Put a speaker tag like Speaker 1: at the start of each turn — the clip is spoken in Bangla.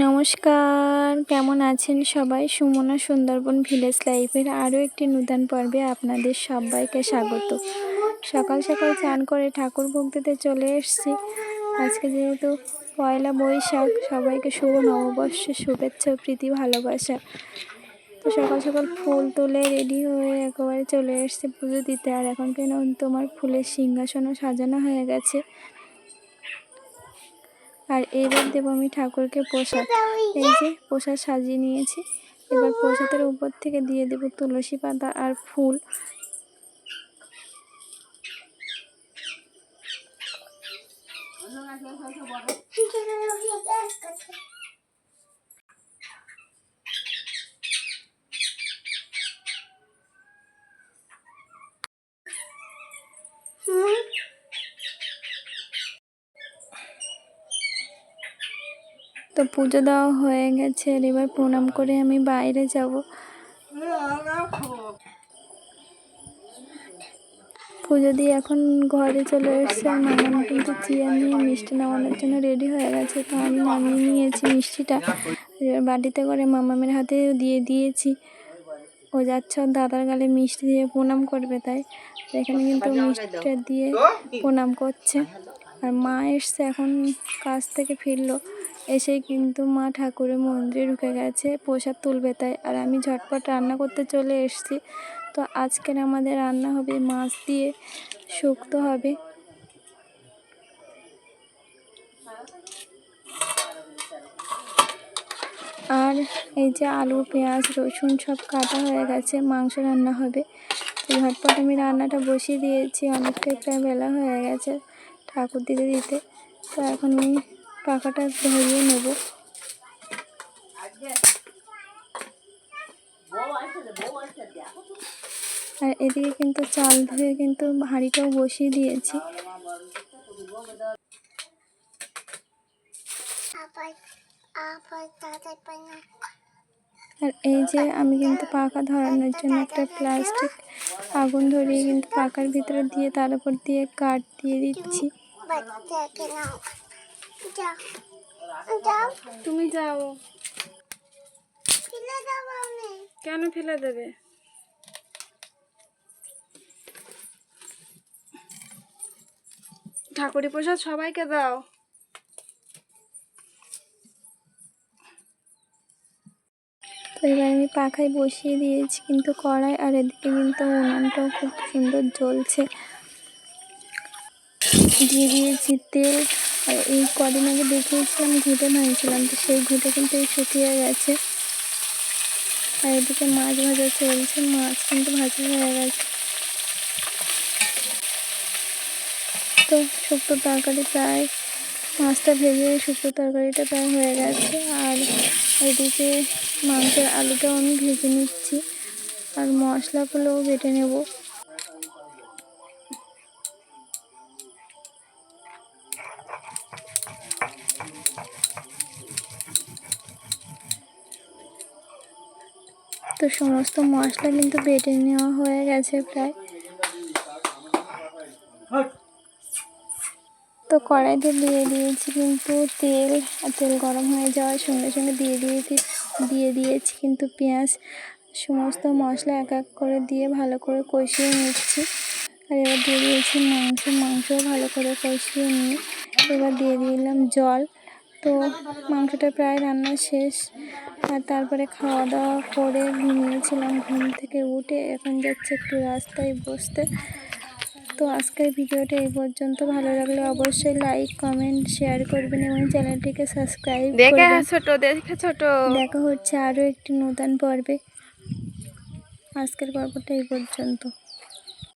Speaker 1: নমস্কার, কেমন আছেন সবাই? সুমনা সুন্দরবন ভিলেজ লাইফের আরও একটি নূতন পর্বে আপনাদের সবাইকে স্বাগত। সকাল সকাল চান করে ঠাকুর ভক্তিতে চলে এসেছি। আজকে যেহেতু পয়লা বৈশাখ, সবাইকে শুভ নববর্ষের শুভেচ্ছা প্রীতি ভালোবাসা। তো সকাল সকাল ফুল তুলে রেডি হয়ে একেবারে চলে এসছে পুজো দিতে। আর এখন কেন তোমার ফুলের সিংহাসনও সাজানো হয়ে গেছে। আর এইবার দেবো আমি ঠাকুরকে প্রসাদ। এই যে প্রসাদ সাজিয়ে নিয়েছি। এবার প্রসাদের উপর থেকে দিয়ে দেবো তুলসী পাতা আর ফুল। তো পুজো দেওয়া হয়ে গেছে এবার প্রণাম করে আমি বাইরে যাব। পুজো দিয়ে এখন ঘরে চলে এসেছে মামাম কিন্তু চেয়ার নিয়ে মিষ্টি নামানোর জন্য রেডি হয়ে গেছে, তো আমি নামিয়ে নিয়েছি মিষ্টিটা। এবার বাটিতে করে মামামের হাতে দিয়ে দিয়েছি। ও যাচ্ছে দাদার গালে মিষ্টি দিয়ে প্রণাম করবে তাই। এখানে কিন্তু মিষ্টিটা দিয়ে প্রণাম করছে। আর মা এসছে এখন কাজ থেকে ফিরলো। এসেই কিন্তু মা ঠাকুরের মন্দিরে ঢুকে গেছে, প্রসাদ তুলবে তাই। আর আমি ঝটপট রান্না করতে চলে এসেছি। তো আজকের আমাদের রান্না হবে মাছ দিয়ে শুক্তো হবে। আর এই যে আলু, পেঁয়াজ, রসুন সব কাটা হয়ে গেছে, মাংস রান্না হবে। ঝটপট আমি রান্নাটা বসিয়ে দিয়েছি অনেকটাই প্রায় বেলা হয়ে গেছে ঠাকুর দিতে দিতে। তো এখন আমি পাখাটা ধরিয়ে নেব। আর এদিকে কিন্তু চাল ধুয়ে কিন্তু হাঁড়িটাও বসিয়ে দিয়েছি। আর এই যে আমি কিন্তু পাখা ধরানোর জন্য একটা প্লাস্টিক আগুন ধরিয়ে কিন্তু পাখার ভিতরে দিয়ে তার উপর দিয়ে কাঠ দিয়ে দিচ্ছি। তুমি যাও। কেন ফেলে দেবে? ঠাকুরি প্রসাদ সবাইকে দাও। এবার আমি পাখায় বসিয়ে দিয়েছি কিন্তু কড়াই আর এদিকে কিন্তু উনানটাও খুব সুন্দর জ্বলছে। দিয়ে দিয়েছি তেল। আর এই কদিন আগে দেখিয়েছিলাম, ঘুঁটে ভাঙছিলাম তো সেই ঘুঁটে কিন্তু শুকিয়ে গেছে। আর এদিকে মাছ ভাজা চলছে, মাছ কিন্তু ভাজা হয়ে গেছে। তো শুক্তো তরকারি প্রায়, মাছটা ভেজে শুক্তো তরকারিটা প্রায় হয়ে গেছে। আর এদিকে মাংসের আলুটাও আমি ভেজে নিচ্ছি, আর মশলাগুলোও বেটে নেব। তো সমস্ত মশলা কিন্তু বেটে নেওয়া হয়ে গেছে প্রায়। তো কড়াইতে দিয়ে দিয়েছি কিন্তু তেল তেল গরম হয়ে যাওয়ার সঙ্গে সঙ্গে দিয়ে দিয়েছি দিয়ে দিয়েছি কিন্তু পেঁয়াজ। সমস্ত মশলা এক এক করে দিয়ে ভালো করে কষিয়ে নিচ্ছি। আর এবার দিয়ে দিয়েছি মাংস, মাংসও ভালো করে কষিয়ে নিয়ে এবার দিয়ে দিলাম জল। তো মাংসটা প্রায় রান্না শেষ। আর তারপরে খাওয়া দাওয়া করে ঘুমিয়েছিলাম ঘুম থেকে উঠে। এখন যাচ্ছে একটু রাস্তায় বসতে। তো আজকের ভিডিওটা এই পর্যন্ত। ভালো লাগলে অবশ্যই লাইক কমেন্ট শেয়ার করবেন এবং চ্যানেলটিকে সাবস্ক্রাইব
Speaker 2: দেখে ছোট দেখে ছোট।
Speaker 1: দেখা হচ্ছে আরও একটি নতুন পর্বে। আজকের পর্বটা এই পর্যন্ত।